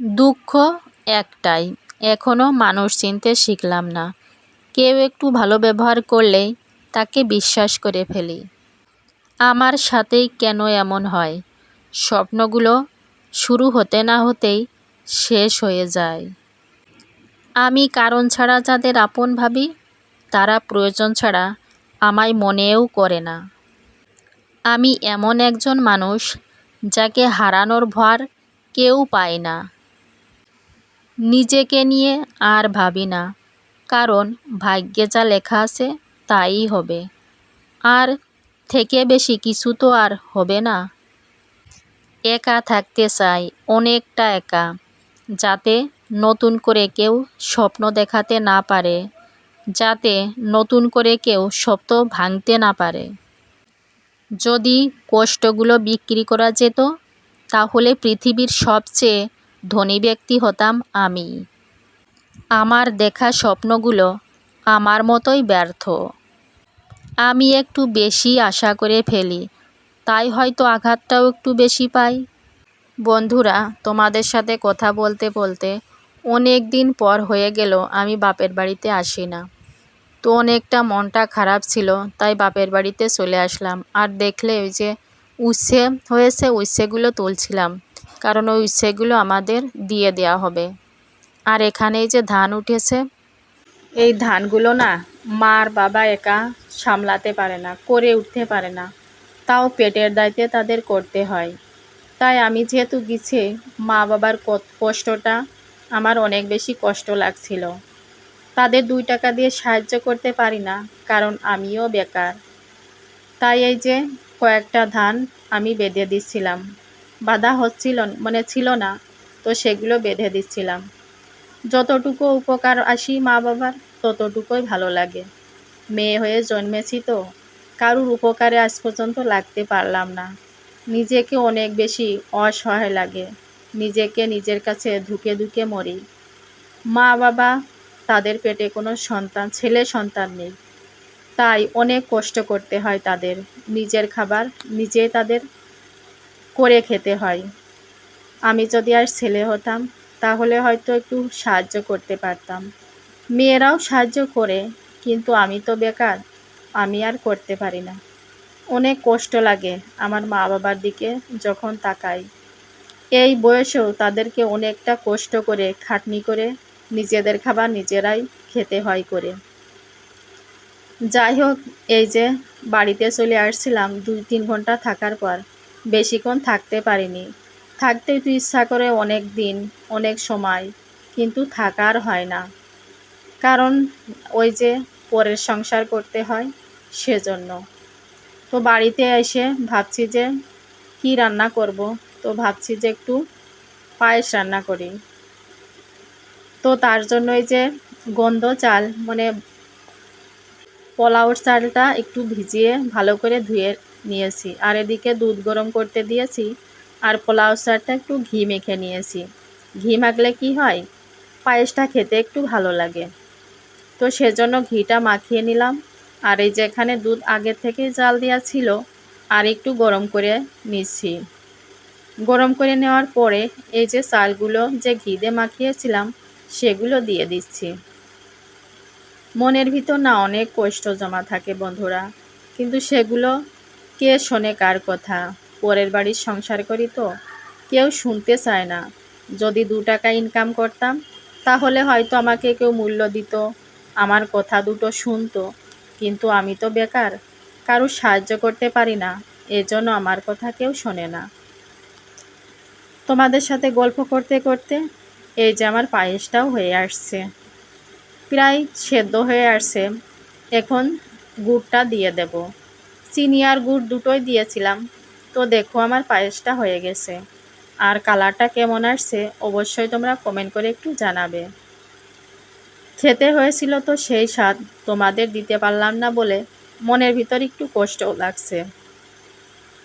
দুঃখ একটাই এখনও মানুষ চিনতে শিখলাম না। কেউ একটু ভালো ব্যবহার করলেই তাকে বিশ্বাস করে ফেলি। আমার সাথেই কেন এমন হয়? স্বপ্নগুলো শুরু হতে না হতেই শেষ হয়ে যায়। আমি কারণ ছাড়া যাদের আপন ভাবি, তারা প্রয়োজন ছাড়া আমায় মনেও করে না। আমি এমন একজন মানুষ যাকে হারানোর ভার কেউ পায় না। নিজেকে নিয়ে আর ভাবি না। কারণ ভাগ্যে যা লেখা আছে তাই হবে। আর থেকে বেশি কিছু তো আর হবে না। একা থাকতে চাই, অনেকটা একা। যাতে নতুন করে কেউ স্বপ্ন দেখাতে না পারে। যাতে নতুন করে কেউ স্বপ্ন ভাঙতে না পারে। যদি কষ্টগুলো বিক্রি করা যেত, তাহলে পৃথিবীর সবচেয়ে ধনী ব্যক্তি হতাম আমি। আমার দেখা স্বপ্নগুলো আমার মতোই ব্যর্থ। আমি একটু বেশি আশা করে ফেলি, তাই হয়তো আঘাতটাও একটু বেশি পাই। বন্ধুরা, তোমাদের সাথে কথা বলতে বলতে অনেক দিন পর হয়ে গেল আমি বাপের বাড়িতে আসি না। তো অনেকটা মনটা খারাপ ছিল, তাই বাপের বাড়িতে চলে আসলাম। আর দেখলে ওই যে উচ্ছে হয়েছে, উচ্ছেগুলো তুলছিলাম। কারণ ওই উচ্ছেগুলো আমাদের দিয়ে দেওয়া হবে। আর এখানে যে ধান উঠেছে, এই ধানগুলো না মার বাবা একা সামলাতে পারে না, করে উঠতে পারে না। তাও পেটের দায়িত্বে তাদের করতে হয়। তাই আমি যেহেতু গেছি, মা বাবার কষ্টটা আমার অনেক বেশি কষ্ট লাগছিল। তাদের দুই টাকা দিয়ে সাহায্য করতে পারি না, কারণ আমিও বেকার। তাই এই যে কয়েকটা ধান আমি বেঁধে দিচ্ছিলাম বাধা হচ্ছিল মানে ছিল না, তো সেগুলো বেঁধে দিচ্ছিলাম। যতটুকু উপকার আসি মা বাবার, ততটুকুই ভালো লাগে। মেয়ে হয়ে জন্মেছি তো, কারুর উপকারে আজ পর্যন্ত লাগতে পারলাম না। নিজেকে অনেক বেশি অসহায় লাগে, নিজেকে নিজের কাছে ধুকে ধুকে মরি। মা বাবা, তাদের পেটে কোনো সন্তান, ছেলে সন্তান নেই। তাই অনেক কষ্ট করতে হয় তাদের। নিজের খাবার নিজে তাদের করে খেতে হয়। আমি যদি আর ছেলে হতাম, তাহলে হয়তো একটু সাহায্য করতে পারতাম। মেয়েরাও সাহায্য করে, কিন্তু আমি তো বেকার, আমি আর করতে পারি না। অনেক কষ্ট লাগে আমার মা বাবার দিকে যখন তাকাই। এই বয়সেও তাদেরকে অনেকটা কষ্ট করে খাটনি করে নিজেদের খাবার নিজেরাই খেতে হয় করে। যাই হোক, এই যে বাড়িতে চলে আসছিলাম দুই তিন ঘণ্টা থাকার পর বেশিক্ষণ থাকতে পারিনি। থাকতে তো ইচ্ছা করে অনেক দিন, অনেক সময়, কিন্তু থাকার হয় না। কারণ ওই যে পরের সংসার করতে হয় সেজন্য। তো বাড়িতে এসে ভাবছি যে কি রান্না করব, তো ভাবছি যে একটু পায়েস রান্না করি। তো তার জন্যই যে গন্ধ চাল মানে পোলাওর চালটা একটু ভিজিয়ে ভালো করে ধুয়ে নিয়েছি। আর এদিকে দুধ গরম করতে দিয়েছি আর পোলাও চালটা একটু ঘি মেখে নিয়েছি। ঘি মাখলে কি হয়? পায়েসটা খেতে একটু ভালো লাগে। তো সেজন্য ঘিটা মাখিয়ে নিলাম। আর এই যেখানে দুধ আগে থেকে জাল দেওয়া ছিল, আর একটু গরম করে নিচ্ছি। গরম করে নেওয়ার পরে এই যে চালগুলো যে ঘি দিয়ে মাখিয়েছিলাম, সেগুলো দিয়ে দিচ্ছি। মনের ভিতর না অনেক কষ্ট জমা থাকে বন্ধুরা। কিন্তু সেগুলো কে শোনে কার কথা? পরের বাড়ির সংসার করি তো। কেউ শুনতে চায় না। যদি দু টাকা ইনকাম করতাম, তাহলে হয়তো আমাকে কেউ মূল্য দিত, আমার কথা দুটো শুনতো। কিন্তু আমি তো বেকার কারও সাহায্য করতে পারি না, এজন্য আমার কথা কেউ শোনে না। তোমাদের সাথে গল্প করতে করতে এই যে আমার পায়েসটাও হয়ে আসছে। প্রায় সেদ্ধ হয়ে আসছে। এখন গুড়টা দিয়ে দেব। চিনি আর গুড় দুটোই দিয়েছিলাম। তো দেখো আমার পায়েসটা হয়ে গেছে। আর কালারটা কেমন আসছে অবশ্যই তোমরা কমেন্ট করে একটু জানাবে। খেতে হয়েছিল তো সেই স্বাদ তোমাদের দিতে পারলাম না বলে মনের ভিতর একটু কষ্টও লাগছে।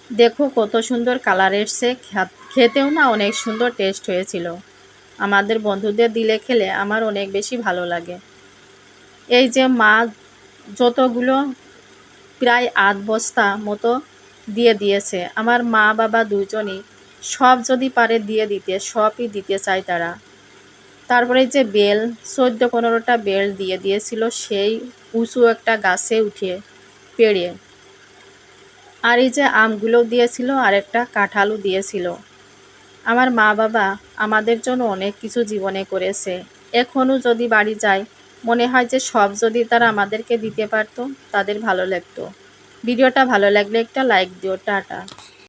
দেখো কত সুন্দর কালার এসছে। খেতেও না অনেক সুন্দর টেস্ট হয়েছিল। আমাদের বন্ধুদের দিলে খেলে আমার অনেক বেশি ভালো লাগে। এই যে মা যতগুলো প্রায় আধ বস্তা মতো দিয়ে দিয়েছে, আমার মা, বাবা দুজনই সব যদি পারে দিয়ে দিতে, সবই দিতে চায় তারা। তারপরে যে বেল চোদ্দ পনেরোটা বেল দিয়ে দিয়েছিল, সেই উঁচু একটা গাছে উঠে পেড়ে। আর এই যে আমগুলো দিয়েছিল, আর একটা কাঁঠালও দিয়েছিল। আমার মা, বাবা আমাদের জন্য অনেক কিছু জীবনে করেছে। এখনও যদি বাড়ি যায় মনে হয় যে সব যদি তারা আমাদেরকে দিতে পারতো, তাদের ভালো লাগতো। ভিডিওটা ভালো লাগলে একটা লাইক দিও, টাটা।